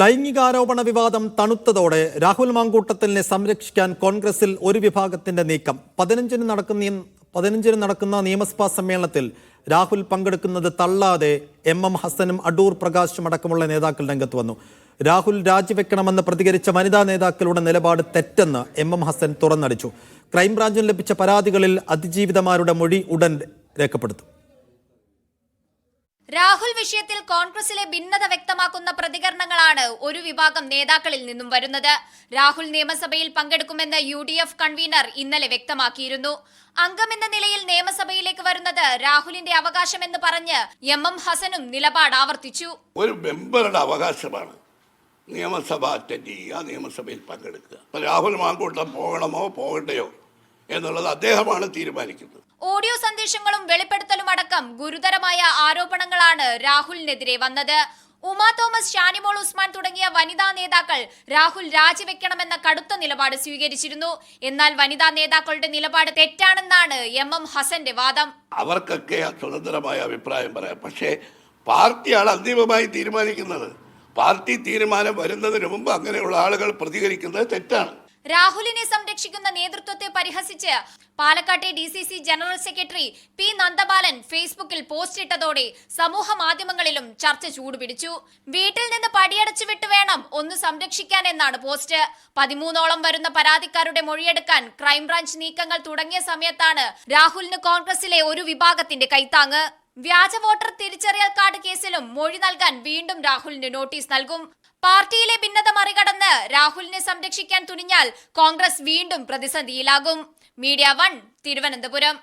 ലൈംഗികാരോപണ വിവാദം തണുത്തതോടെ രാഹുൽ മാങ്കൂട്ടത്തിനെ സംരക്ഷിക്കാൻ കോൺഗ്രസിൽ ഒരു വിഭാഗത്തിന്റെ നീക്കം. പതിനഞ്ചിന് നടക്കുന്ന പതിനഞ്ചിന് നടക്കുന്ന നിയമസഭാ സമ്മേളനത്തിൽ രാഹുൽ പങ്കെടുക്കുന്നത് തള്ളാതെ എം എം ഹസനും അടൂർ പ്രകാശും അടക്കമുള്ള നേതാക്കൾ രംഗത്ത് വന്നു. രാഹുൽ രാജിവെക്കണമെന്ന് പ്രതികരിച്ച വനിതാ നേതാക്കളുടെ നിലപാട് തെറ്റെന്ന് എം എം ഹസൻ തുറന്നടിച്ചു. ക്രൈംബ്രാഞ്ചിന് ലഭിച്ച പരാതികളിൽ അതിജീവിതമാരുടെ മൊഴി ഉടൻ രേഖപ്പെടുത്തും. രാഹുൽ വിഷയത്തിൽ കോൺഗ്രസിലെ ഭിന്നത വ്യക്തമാക്കുന്ന പ്രതികരണങ്ങളാണ് ഒരു വിഭാഗം നേതാക്കളിൽ നിന്നും വരുന്നത്. രാഹുൽ നിയമസഭയിൽ പങ്കെടുക്കുമെന്ന് യു ഡി എഫ് കൺവീനർ ഇന്നലെ വ്യക്തമാക്കിയിരുന്നു. അംഗമെന്ന നിലയിൽ നിയമസഭയിലേക്ക് വരുന്നത് രാഹുലിന്റെ അവകാശമെന്ന് പറഞ്ഞ് എം എം ഹസനും നിലപാട് ആവർത്തിച്ചു. ഒരു മെമ്പറുടെ അവകാശമാണ് നിയമസഭ അറ്റൻഡ് ചെയ്യുക നിയമസഭയിൽ പങ്കെടുക്കുക. രാഹുൽ മാങ്കൂട്ടം പോകണമോ പോകണ്ടയോ എന്നുള്ളത് അദ്ദേഹമാണ് തീരുമാനിക്കുന്നത്. ഓഡിയോ സന്ദേശങ്ങളും വെളിപ്പെടുത്തലും അടക്കം ഗുരുതരമായ ആരോപണങ്ങളാണ് രാഹുലിനെതിരെ വന്നത്. ഉമാ തോമസ് ഷാനിമോൾ ഉസ്മാൻ തുടങ്ങിയ വനിതാ നേതാക്കൾ രാഹുൽ രാജിവെക്കണമെന്ന കടുത്ത നിലപാട് സ്വീകരിച്ചിരുന്നു. എന്നാൽ വനിതാ നേതാക്കളുടെ നിലപാട് തെറ്റാണെന്നാണ് എം എം ഹസന്റെ വാദം. അവർക്കൊക്കെ സ്വതന്ത്രമായ അഭിപ്രായം പറയാം. പക്ഷേ പാർട്ടിയാണ് അന്തിമമായി തീരുമാനിക്കുന്നത്. പാർട്ടി തീരുമാനം വരുന്നതിന് മുമ്പ് അങ്ങനെയുള്ള ആളുകൾ പ്രതികരിക്കുന്നത് തെറ്റാണ്. രാഹുലിനെ സംരക്ഷിക്കുന്ന നേതൃത്വത്തെ പരിഹസിച്ച് പാലക്കാട്ടെ D C C general secretary P Nandabalan ഫേസ്ബുക്കിൽ പോസ്റ്റ് ഇട്ടതോടെ സമൂഹ മാധ്യമങ്ങളിലും ചർച്ച ചൂടുപിടിച്ചു. വീട്ടിൽ നിന്ന് പടിയടച്ചു വിട്ട് വേണം ഒന്ന് സംരക്ഷിക്കാൻ എന്നാണ് പോസ്റ്റ്. പതിമൂന്നോളം വരുന്ന പരാതിക്കാരുടെ മൊഴിയെടുക്കാൻ ക്രൈംബ്രാഞ്ച് നീക്കങ്ങൾ തുടങ്ങിയ സമയത്താണ് രാഹുലിന് കോൺഗ്രസിലെ ഒരു വിഭാഗത്തിന്റെ കൈത്താങ്ങ്. വ്യാജ വോട്ടർ തിരിച്ചറിയൽ കാർഡ് കേസിലും മൊഴി നൽകാൻ വീണ്ടും രാഹുലിന് നോട്ടീസ് നൽകും. പാർട്ടിയിലെ ഭിന്നത മറികടന്ന് രാഹുലിനെ സംരക്ഷിക്കാൻ തുനിഞ്ഞാൽ കോൺഗ്രസ് വീണ്ടും പ്രതിസന്ധിയിലാകും. Media one Thiruvananthapuram.